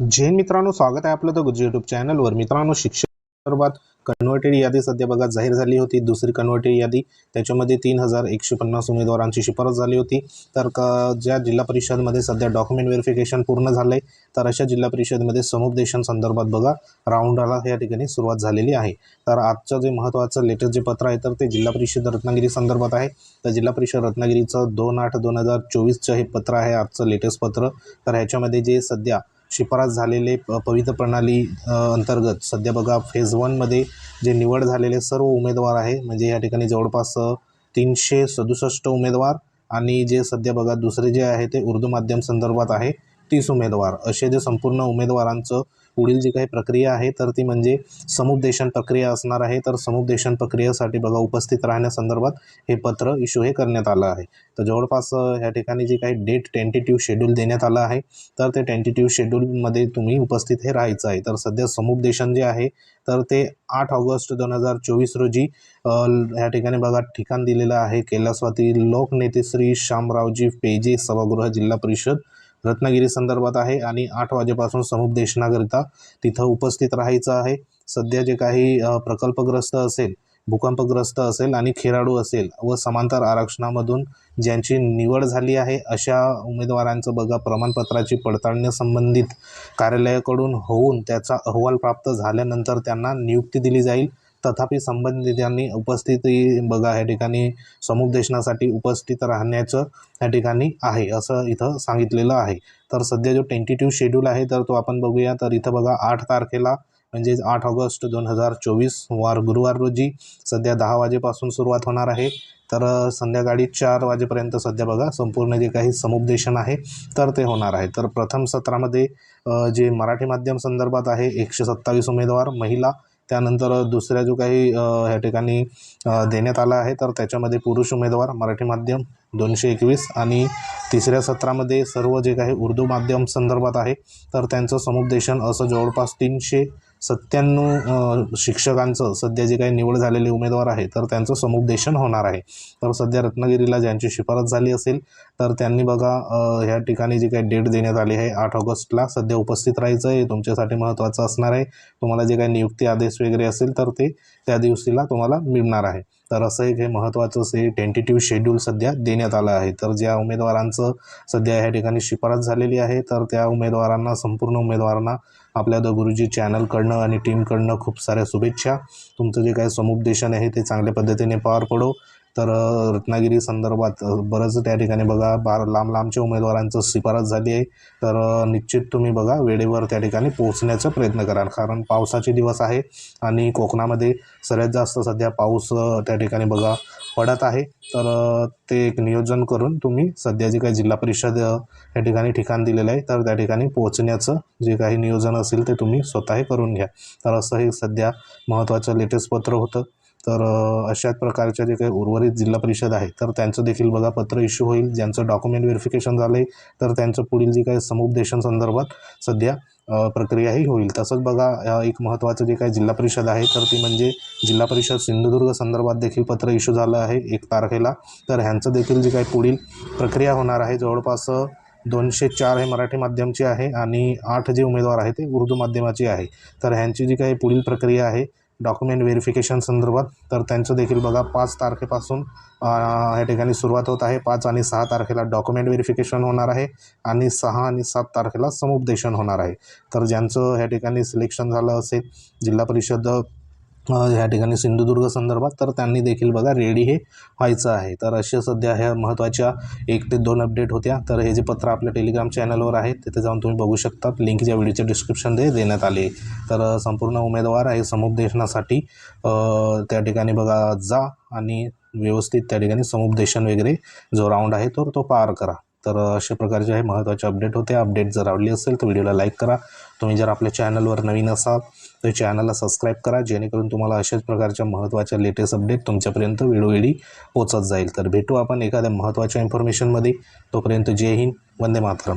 जैन मित्रांनो स्वागत आहे आपलं तर गुजर यूट्यूब चॅनलवर मित्रांनो शिक्षक संदर्भात कन्व्हर्टेड यादी सध्या बघा जाहीर झाली होती. दुसरी कन्व्हर्टेड यादी त्याच्यामध्ये तीन हजार एकशे पन्नास उमेदवारांची शिफारस झाली होती. तर क ज्या जिल्हा परिषदमध्ये सध्या डॉक्युमेंट व्हेरिफिकेशन पूर्ण झालं आहे तर अशा जिल्हा परिषदमध्ये समुपदेशन संदर्भात बघा राऊंडाला या ठिकाणी सुरुवात झालेली आहे. तर आजचं जे महत्त्वाचं लेटेस्ट जे पत्र आहे तर ते जिल्हा परिषद रत्नागिरी संदर्भात आहे. तर जिल्हा परिषद रत्नागिरीचं दोन आठ दोन हजार चोवीसचं हे पत्र आहे आजचं लेटेस्ट पत्र. तर ह्याच्यामध्ये जे सध्या शिफारस झालेले प पवित्र प्रणाली अंतर्गत सध्या बघा फेज वनमध्ये जे निवड झालेले सर्व उमेदवार आहे म्हणजे या ठिकाणी जवळपास तीनशे सदुसष्ट उमेदवार आणि जे सध्या बघा दुसरे जे आहे ते उर्दू माध्यम संदर्भात आहे तीस उमेदवार. असे जे संपूर्ण उमेदवारांचं पुढील जी काही प्रक्रिया आहे तर ती म्हणजे समुपदेशन प्रक्रिया असणार आहे. तर समुपदेशन प्रक्रियेसाठी बघा उपस्थित राहण्यासंदर्भात हे पत्र इश्यू हे करण्यात आलं आहे. तर जवळपास ह्या ठिकाणी जे काही डेट टेंटेटिव्ह शेड्यूल देण्यात आलं आहे तर ते टेंटेटिव्ह शेड्यूलमध्ये तुम्ही उपस्थित हे राहायचं आहे. तर सध्या समुपदेशन जे आहे तर ते आठ ऑगस्ट दोन हजार चोवीस रोजी ह्या ठिकाणी बघा ठिकाण दिलेलं आहे. कैलासवाती लोकनेते श्री श्यामरावजी पेजे सभागृह जिल्हा परिषद. रत्नागिरी संदर्भात आहे आणि आठ वाजेपासून समुपदेशनाकरिता तिथं उपस्थित राहायचं आहे. सध्या जे काही प्रकल्पग्रस्त असेल भूकंपग्रस्त असेल आणि खेळाडू असेल व समांतर आरक्षणामधून ज्यांची निवड झाली आहे अशा उमेदवारांचं बघा प्रमाणपत्राची पडताळणी संबंधित कार्यालयाकडून होऊन त्याचा अहवाल प्राप्त झाल्यानंतर त्यांना नियुक्ती दिली जाईल. तथापि संबंधितांनी उपस्थिती बघा या ठिकाणी समुपदेशनासाठी उपस्थित राहण्याचं या ठिकाणी आहे असं इथं सांगितलेलं आहे. तर सध्या जो टेंटेटिव्ह शेड्यूल आहे तर तो आपण बघूया. तर इथं बघा आठ तारखेला म्हणजेच आठ ऑगस्ट दोन हजार चोवीस वार गुरुवार रोजी सध्या दहा वाजेपासून सुरुवात होणार आहे. तर संध्याकाळी चार वाजेपर्यंत सध्या बघा संपूर्ण जे काही समुपदेशन आहे तर ते होणार आहे. तर प्रथम सत्रामध्ये जे मराठी माध्यम संदर्भात आहे एकशे सत्तावीस उमेदवार महिला त्यानंतर दुसऱ्या जो काही ह्या ठिकाणी देण्यात आला आहे तर त्याच्यामध्ये पुरुष उमेदवार मराठी माध्यम दोनशे एकवीस आणि तिसऱ्या सत्रामध्ये सर्व जे काही उर्दू माध्यम संदर्भात आहे तर त्यांचं समुपदेशन असं जवळपास तीनशे सत्त्याण्णव शिक्षकांचं सध्या जे काही निवड झालेले उमेदवार आहे तर त्यांचं समुपदेशन होणार आहे. तर सध्या रत्नागिरीला ज्यांची शिफारस झाली असेल तर त्यांनी बघा ह्या ठिकाणी जी काही डेट देण्यात आली आहे आठ ऑगस्टला सध्या उपस्थित राहायचं आहे. तुमच्यासाठी महत्त्वाचं असणार आहे. तुम्हाला जे काही नियुक्ती आदेश वगैरे असेल तर ते त्या दिवशीला तुम्हाला मिळणार आहे. तर असं एक हे महत्त्वाचं से टेंटेटिव्ह शेड्यूल सध्या देण्यात आलं आहे. तर ज्या उमेदवारांचं सध्या ह्या ठिकाणी शिफारस झालेली आहे तर त्या उमेदवारांना संपूर्ण उमेदवारांना आपल्या द गुरुजी चॅनलकडनं आणि टीमकडनं खूप साऱ्या शुभेच्छा. तुमचं जे काही समुपदेशन आहे ते चांगल्या पद्धतीने पार पडो. तर रत्नागिरी संदर्भात बरंच त्या ठिकाणी बघा बार लांब लांबच्या उमेदवारांचं शिफारस झाली आहे. तर निश्चित तुम्ही बघा वेळेवर त्या ठिकाणी पोहोचण्याचा प्रयत्न करा कारण पावसाचे दिवस आहे आणि कोकणामध्ये सगळ्यात जास्त सध्या पाऊस त्या ठिकाणी बघा पडत आहे. तर ते एक नियोजन करून तुम्ही सध्या जे काही जिल्हा परिषद या ठिकाणी ठिकाण दिलेलं आहे तर त्या ठिकाणी पोहोचण्याचं जे काही नियोजन असेल ते तुम्ही स्वतः करून घ्या. तर असं हे सध्या महत्त्वाचं लेटेस्ट पत्र होतं. तर अशाच प्रकारच्या जे काही उर्वरित जिल्हा परिषद आहे तर त्यांचं देखील बघा पत्र इश्यू होईल. ज्यांचं डॉक्युमेंट व्हेरिफिकेशन झालं आहे तर त्यांचं पुढील जे काही समुपदेशन संदर्भात सध्या प्रक्रियाही होईल. तसंच बघा एक महत्त्वाचं जे काही जिल्हा परिषद आहे तर ती म्हणजे जिल्हा परिषद सिंधुदुर्ग संदर्भात देखील पत्र इश्यू झालं आहे एक तारखेला. तर ह्यांचं देखील जे काही पुढील प्रक्रिया होणार आहे जवळपास दोनशे चार हे मराठी माध्यमची आहे आणि आठ जे उमेदवार आहे ते उर्दू माध्यमाची आहे. तर ह्यांची जी काही पुढील प्रक्रिया आहे डॉक्युमेंट व्हेरिफिकेशन संदर्भात तर त्यांचं देखील बघा पाच तारखेपासून या ठिकाणी सुरुवात होत आहे. पाच आणि सहा तारखेला डॉक्युमेंट व्हेरिफिकेशन होणार आहे आणि सहा आणि सात तारखेला समुपदेशन होणार आहे. तर ज्यांचं ह्या ठिकाणी सिलेक्शन झालं असेल जिल्हा परिषद ह्या ठिकाणी सिंधुदुर्ग संदर्भात तर त्यांनी देखील बघा रेडी हे व्हायचं आहे. तर अशा सध्या ह्या महत्त्वाच्या एक ते दोन अपडेट होत्या. तर हे जे पत्र आपल्या टेलिग्राम चॅनलवर आहे तिथे जाऊन तुम्ही बघू शकता लिंक ज्या व्हिडिओच्या डिस्क्रिप्शनमध्ये देण्यात आली तर संपूर्ण उमेदवार आहे समुपदेशनासाठी त्या ठिकाणी बघा जा आणि व्यवस्थित त्या ठिकाणी समुपदेशन वगैरे जो राऊंड आहे तो तो पार करा. तर अशा प्रकारचे हे महत्त्वाचे अपडेट होते. अपडेट जर आवडली असेल तर व्हिडिओला लाईक करा. तुम्ही जर आपल्या चॅनलवर नवीन असाल तर चॅनलला सबस्क्राईब करा जेणेकरून तुम्हाला अशाच प्रकारच्या महत्त्वाच्या लेटेस्ट अपडेट तुमच्यापर्यंत वेळोवेळी पोचत जाईल. तर भेटू आपण एखाद्या महत्त्वाच्या इन्फॉर्मेशनमध्ये तोपर्यंत जय हिंद. वंदे मातरम.